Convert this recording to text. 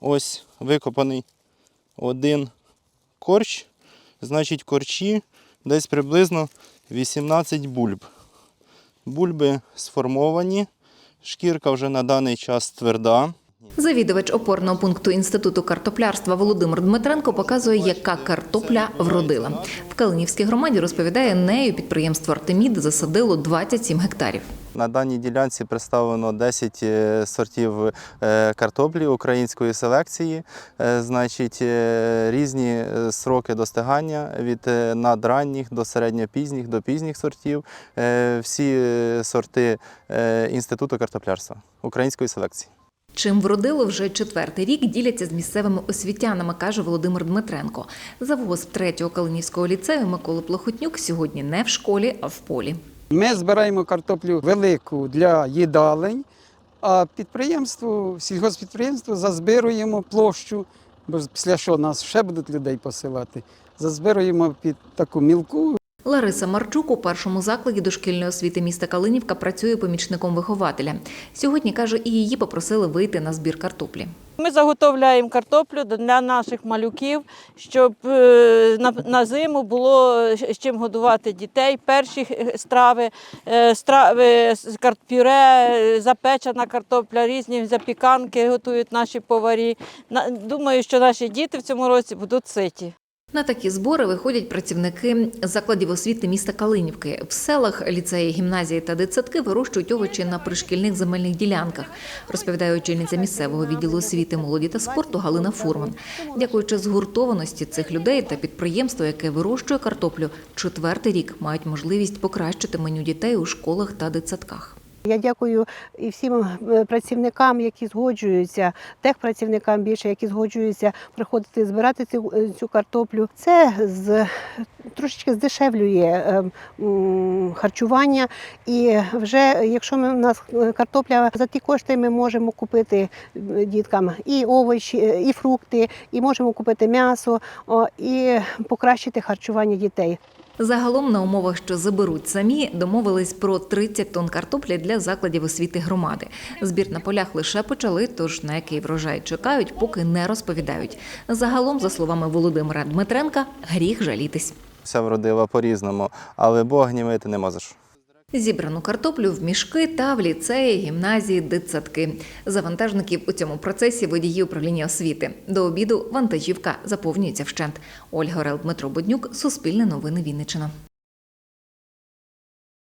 Ось викопаний один корч. Значить, корчі десь приблизно 18 бульб. Бульби сформовані, шкірка вже на даний час тверда. Завідувач опорного пункту інституту картоплярства Володимир Дмитренко показує, яка картопля вродила. В Калинівській громаді розповідає, нею підприємство Артемід засадило 27 гектарів. На даній ділянці представлено 10 е, сортів е, картоплі української селекції. Е, Значить, різні сроки достигання від надранніх до середньопізніх до пізніх сортів. Всі сорти інституту картоплярства української селекції. Чим вродило вже четвертий рік, діляться з місцевими освітянами, каже Володимир Дмитренко. Завоз третього Калинівського ліцею Миколи Плохотнюк сьогодні не в школі, а в полі. Ми збираємо картоплю велику для їдалень, а підприємству, сільгоспідприємству зазбируємо площу, бо після що нас ще будуть людей посилати. Зазбируємо під таку мілку Лариса Марчук у першому закладі дошкільної освіти міста Калинівка працює помічником вихователя. Сьогодні каже, і її попросили вийти на збір картоплі. Ми заготовляємо картоплю для наших малюків, щоб е, на, зиму було з чим годувати дітей. Перші е, страви, е, страви з картпюре, е, запечена картопля, різні запіканки готують наші поварі. Думаю, що наші діти в цьому році будуть ситі. На такі збори виходять працівники закладів освіти міста Калинівки. В селах ліцеї, гімназії та дитсадки вирощують овочі на пришкільних земельних ділянках, розповідає очільниця місцевого відділу освіти, молоді та спорту Галина Фурман. Дякуючи згуртованості цих людей та підприємства, яке вирощує картоплю, четвертий рік мають можливість покращити меню дітей у школах та дитсадках. Я дякую і всім е, працівникам, які згоджуються, техпрацівникам більше, які згоджуються приходити збирати цю, е, цю картоплю. Це з трошечки здешевлює е, харчування. І вже якщо ми, у нас картопля за ті кошти, ми можемо купити діткам і овочі, і фрукти, і можемо купити м'ясо, і покращити харчування дітей. Загалом на умовах, що заберуть самі, домовились про 30 тонн картоплі для закладів освіти громади. Збір на полях лише почали, тож на який врожай чекають, поки не розповідають. Загалом, за словами Володимира Дмитренка, гріх жалітись. Вся вродила по-різному, але Бог гнівити не можеш. Зібрану картоплю в мішки та в ліцеї, гімназії, дитсадки. Завантажників у цьому процесі водії управління освіти. До обіду вантажівка заповнюється вщент. Ольга Орел, Дмитро Боднюк, Суспільне новини Вінниччина.